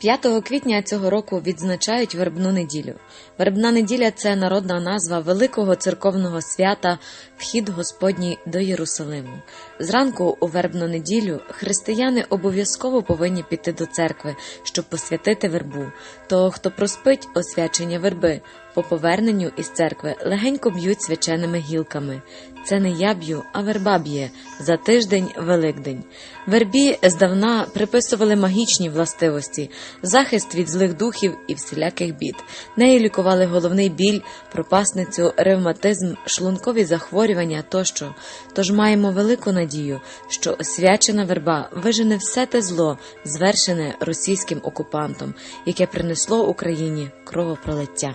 5 квітня цього року відзначають вербну неділю. Вербна неділя це народна назва великого церковного свята Вхід Господній до Єрусалиму. Зранку у вербну неділю християни обов'язково повинні піти до церкви, щоб посвятити вербу. То, хто проспить освячення верби, по поверненню із церкви легенько б'ють свяченими гілками. Це не я б'ю, а верба б'є за тиждень Великдень. Вербі здавна приписували магічні властивості, захист від злих духів і всіляких бід. Нею лікували головний біль, пропасницю, ревматизм, шлункові захворювання тощо. Тож маємо велику надію, що освячена верба вижене все те зло, звершене російським окупантом, яке принесло Україні кровопролиття.